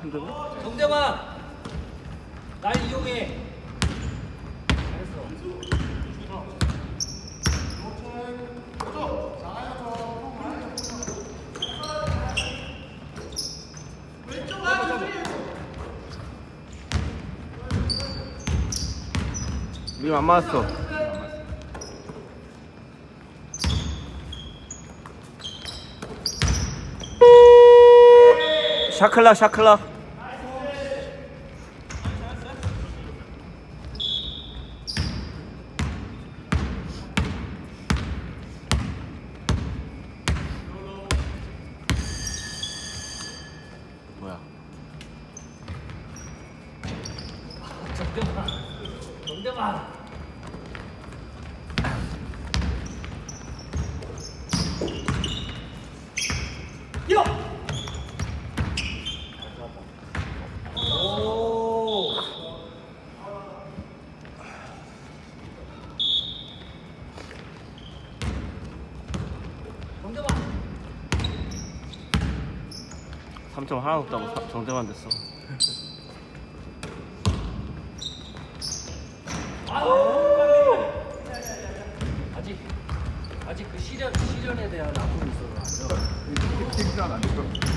3점이? 정대만 날 이용해 님안 맞았어. 샤클락 샤클락. 뭐야? 정대만 정대만 이거 오 정대만 3점 하나 없다고 사- 정대만 됐어. 아직 아직 그 시련 시련에 대한 아픔이 있어.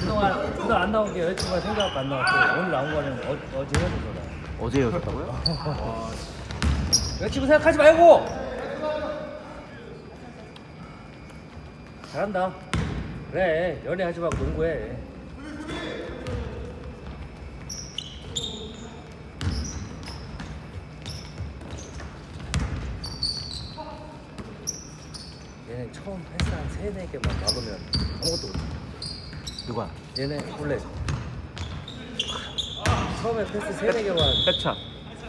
그동안 그동안 안 나온 게 여자친구가 생각하고 안 나왔고 오늘 나온 거는 어, 어제 헤어져서 나. 어제 헤어졌다고요? 여자친구 생각하지 말고. 잘한다. 그래 연애하지 말고 농구해. 처음 패스 한 세네 개만 막으면 아무것도 못해. 누가? 얘네 원래 처음에 패스 세네 개만 백차.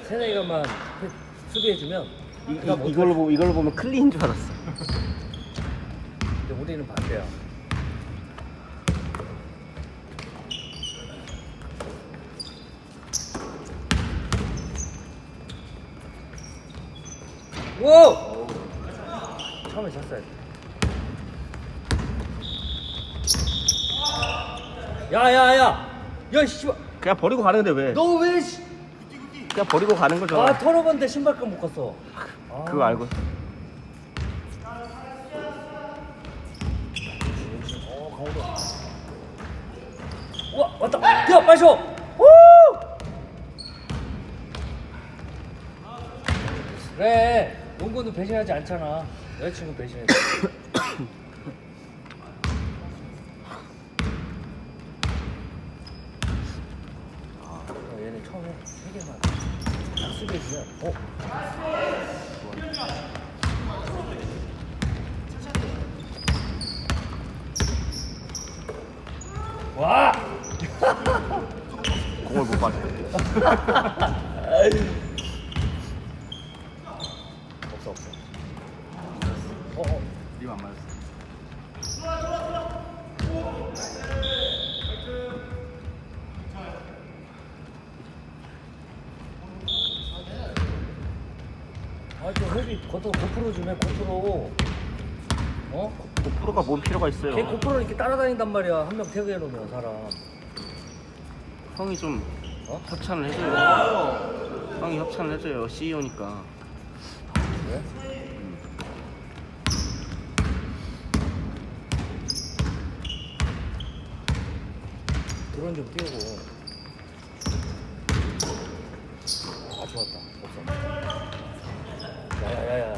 세네 개만 패- 수비해주면 이, 그다음 이, 이걸로 보면 이걸로 보면 클리인 줄 알았어. 근데 우리는 반대야. 오! 처음에 쳤어야 야, 야, 야! 야, 씨발! 그냥 버리고 가는데 왜? 너 왜, 씨! 그냥 버리고 가는 거잖아. 아, 털어봤는데 신발끈 못 갔어. 아. 그거 알고. 와, 왔다. 야, 빨리 줘. 오! 그래. 농구는 배신하지 않잖아. 여자친구 배신해. 아, 얘는 처음에 세 개만 약속해 주면 어? 와! 공을 못 받아. 없어 없어. 어, 어. 님안 맞았어. 고토 고프로 주면 고프로. 어? 프로가 뭔 필요가 있어요? 걔 고프로 이렇게 따라다닌단 말이야. 한 명 태그해 놓으면 사람. 형이 좀 어? 협찬을 해줘요. 형이 협찬을 해줘요. CEO니까. 그래? 드론 좀 띄우고. 아, 좋았다. 없어. 야야야야.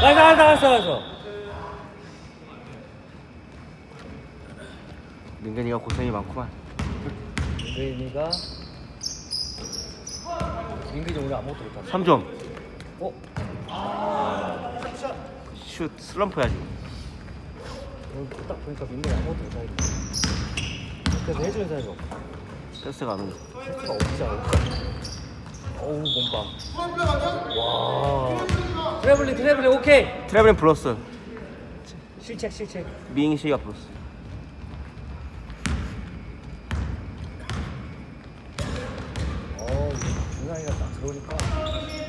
나가 나가 나갔어 나갔어. 민근이가 고생이 많구만. 민근이가 민근이 오늘 아무것도 못하네. 3점. 어? 슛 슬럼프야 지금. 오늘 딱 보니까 민근이 아무것도 못하네. 그래서 해주는 사람이 없어. 패스가 안 오네. 패스가 없지 않을까? 어우 몸빵. 와. 트래블링 트래블링 오케이. 트래블링 플러스 실책 실책. 미잉 씨가 플러스 어우 준상이가 딱 들어오니까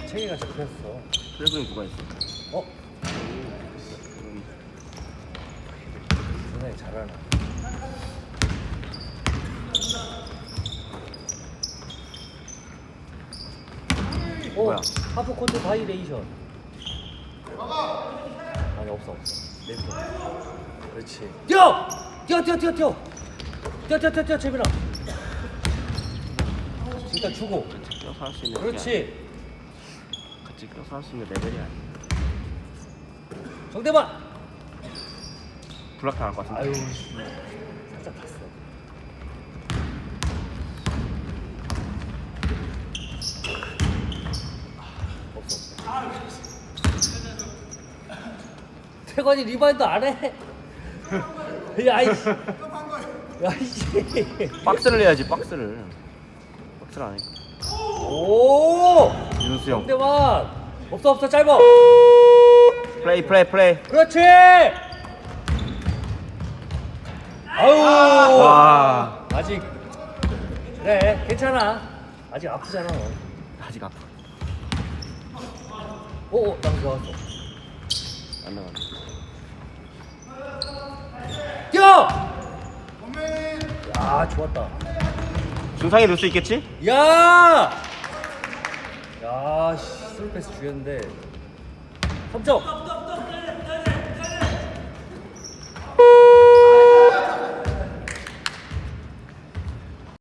챙이가 잡혔어. 트래블링 누가 했어? 어? 준상이 음. 잘하나 오, 뭐야? 하프 코트 바이레이션. 없어 없어. 내 편. 그렇지. 뛰어! 뛰어 뛰어 뛰어 뛰어. 뛰어 뛰어 뛰어 뛰어 재민아. 일단 주고. 같이 껴서 할 수 있는 게 그렇지. 아니- 같이 껴서 할 수 있는 레벨이 아니야 정대만. 블락 당할 것 같은데 아유 씨. 살짝 봤어. 없어. 태관이 리바인드 안 해. 야 이씨. 야 이씨. 박스를 해야지 박스를 박스를 안 해. 오. 윤수 형 정대만. 없어 없어 짧아. 플레이 플레이 플레이 그렇지. 아우. 와 아직 그래 괜찮아 아직 아프잖아 아직 아파 오 오 나 좋았어 안뛰어 야 좋았다 중상에 넣을 수 있겠지? 야! 야, 씨, 스루 패스 죽였는데. 3점!